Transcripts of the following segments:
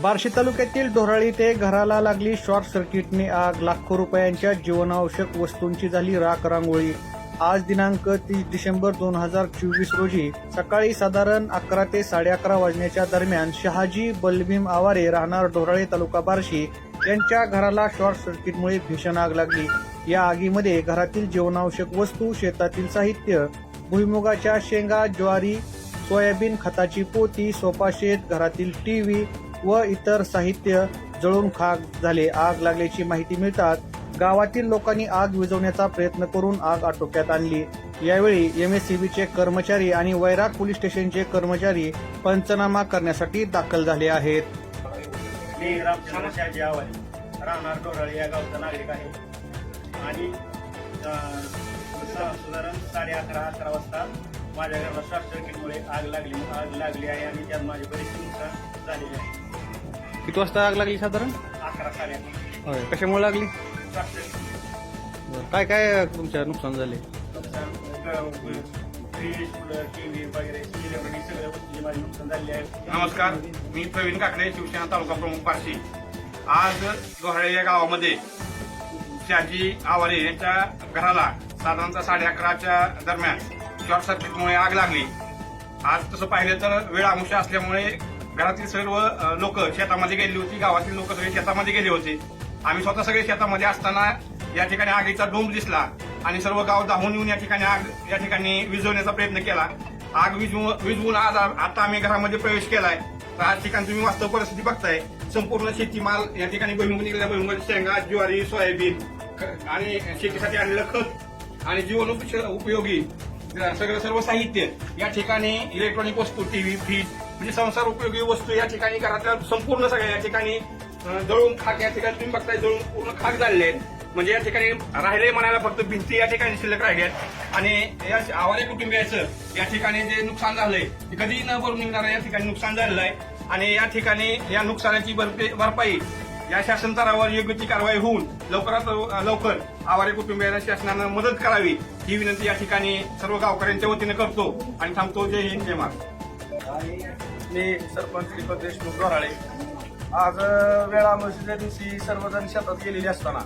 बार्शी तालुक्यातील ढोराळी ते घराला लागली शॉर्ट सर्किटने आग. लाखो रुपयांच्या जीवनावश्यक वस्तूंची झाली राख रांगोळी. आज दिनांक तीस डिसेंबर दोन हजार चोवीस रोजी सकाळी साधारण अकरा ते साडे अकरा वाजण्याच्या दरम्यान शहाजी बलभीम आवारे राहणार ढोराळे तालुका बार्शी यांच्या घराला शॉर्ट सर्किटमुळे भीषण आग लागली. या आगीमध्ये घरातील जीवनावश्यक वस्तू शेतातील साहित्य भुईमुगाच्या शेंगा ज्वारी सोयाबीन खताची पोती सोफा शेत घरातील टीव्ही व इतर साहित्य जळून खाक झाले. आग लागल्याची माहिती मिळताच गावातील लोकांनी आग विझवण्याचा प्रयत्न करून आग आटोक्यात आणली. यावेळी एमएससीबीचे कर्मचारी आणि वैराग पोलीस स्टेशनचे कर्मचारी पंचनामा करण्यासाठी दाखल झाले आहेत. मी रामचंद्र शहाजी राहणार डोराळे या गावचा नागरिक आहे. आणि साधारण साडे अकरा अकरा वाजता माझ्या घराला शॉर्ट सर्किटमुळे आग लागली आग लागली आहे आणि त्यात माझे बरेचसे नुकसान झालेले आहे. किती वाजता आग लागली साधारण? होय. कशामुळे लागली? काय काय तुमच्या नुकसान झाले? आहे नमस्कार. मी प्रवीण काकडे शिवसेना तालुका प्रमुख पारशी. आज गोहाळे या गावामध्ये शाजी आवारे यांच्या घराला साधारणतः साडे अकराच्या दरम्यान शॉर्ट सर्किटमुळे आग लागली. आज तसं पाहिलं तर वेळ आमुष्य असल्यामुळे घरातील सर्व लोक शेतामध्ये गेली होती गावातील लोक सगळे शेतामध्ये गेले होते. आम्ही स्वतः सगळे शेतामध्ये असताना या ठिकाणी आगीचा डोंब दिसला आणि सर्व गाव धावून येऊन या ठिकाणी आग या ठिकाणी विजवण्याचा प्रयत्न केला. आग विझवून विजवून आज आता आम्ही घरामध्ये प्रवेश केलाय. तर आज ठिकाणी तुम्ही वास्तव परिस्थिती बघताय. संपूर्ण शेतीमाल या ठिकाणी भुईमुग निघाला भुईमुगाची शेंगा ज्वारी सोयाबीन आणि शेतीसाठी आणलेलं खत आणि जीवन उपयोगी सगळं सर्व साहित्य या ठिकाणी इलेक्ट्रॉनिक वस्तू टीव्ही फ्रीज म्हणजे संसार उपयोगी वस्तू या ठिकाणी घरातल्या संपूर्ण सगळ्या या ठिकाणी जळून खाक या ठिकाणी तुम्ही बघताय जळून पूर्ण खाक झालेले आहेत. म्हणजे या ठिकाणी राहिले म्हणायला फक्त भिंती या ठिकाणी शिल्लक राहिल्यात आणि या आवारे कुटुंबियाचं या ठिकाणी जे नुकसान झालंय ते कधीही न भरून निघणारं या ठिकाणी नुकसान झालेलं आहे. आणि या ठिकाणी या नुकसानाची भरपाई या शासन स्तरावर योग्य ती कारवाई होऊन लवकरात लवकर आवारे कुटुंबियांना शासनानं मदत करावी ही विनंती या ठिकाणी सर्व गावकऱ्यांच्या वतीने करतो आणि थांबतो. जय हिंद जय महाराष्ट्र. मी सरपंच दीपक देशमुख दोराळे आज वेळा वेळामोशीच्या दिवशी सर्वजण शेतात गेलेले असताना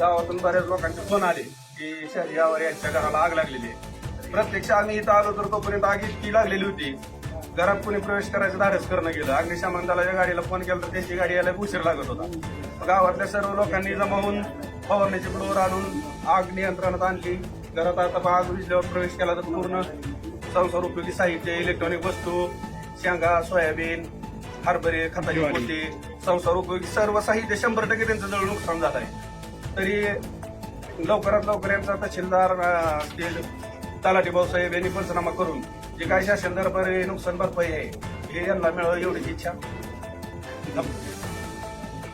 गावातून बऱ्याच लोकांचे फोन आले की शहरी आवार यांच्या घराला आग लागलेली आहे. प्रत्यक्ष आम्ही इथं आलो तर तोपर्यंत आग इतकी लागलेली होती. घरात कोणी प्रवेश करायचं धाडस करणं गेलं. अग्निशमन दलाच्या गाडीला फोन केला तर त्यांची गाडी यायला उशीर लागत होता. गावातल्या सर्व लोकांनी जमावून फवारणीचे फ्लोअर आणून आग नियंत्रणात आणली. घरात आता आग विजल्यावर प्रवेश केला तर पूर्ण संसार उपयोगी साहित्य इलेक्ट्रॉनिक वस्तू शेंगा सोयाबीन हरभरे खताची पोती संसार उपयोगी सर्व साहित्य शंभर टक्के त्यांचं जवळ नुकसान झालं आहे. तरी लवकरात लवकर यांचा तहसीलदार असतील तलाठी भाऊसाहेब यांनी पंचनामा करून जे काही शासन दरबारी नुकसान भरपाई आहे हे यांना मिळावं एवढीच इच्छा.